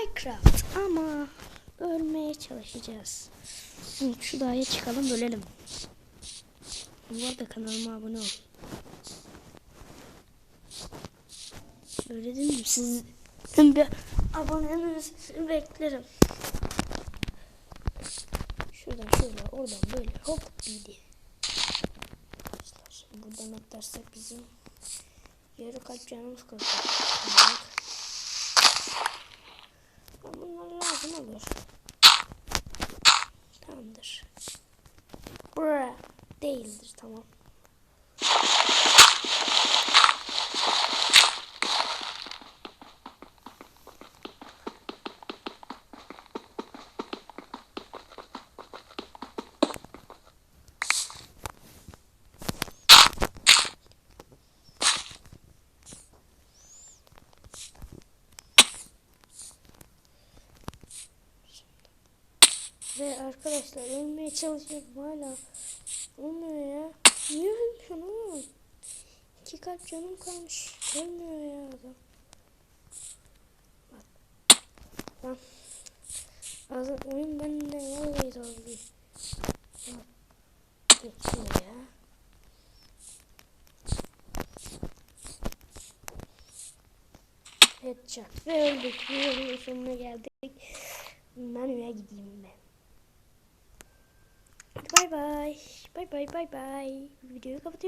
Minecraft ama ölmeye çalışacağız. Şu dağa çıkalım ölelim. Bu arada kanalıma abone ol. Öyle değil mi? Siz bir abonenizi beklerim. Şuradan şöyle oradan böyle hop gidi. Buradan atlarsak bizim yarı kalp canımız kalacak. Olur. Tamamdır. Bura değildir tamam. Ve arkadaşlar ölmeye çalışıyorum hala. Olmuyor ya. Niye ölmüyorsun oğlum? İki kalp canım kalmış. Ölmüyor ya adam. Bak. Lan. Ağzım oyun bende vallahi. Bak. Geçiyor ya. Headshot ve öldük. Videonun sonuna geldik. Ben eve gideyim ben. Bye bye. Bye bye bye bye. We do a couple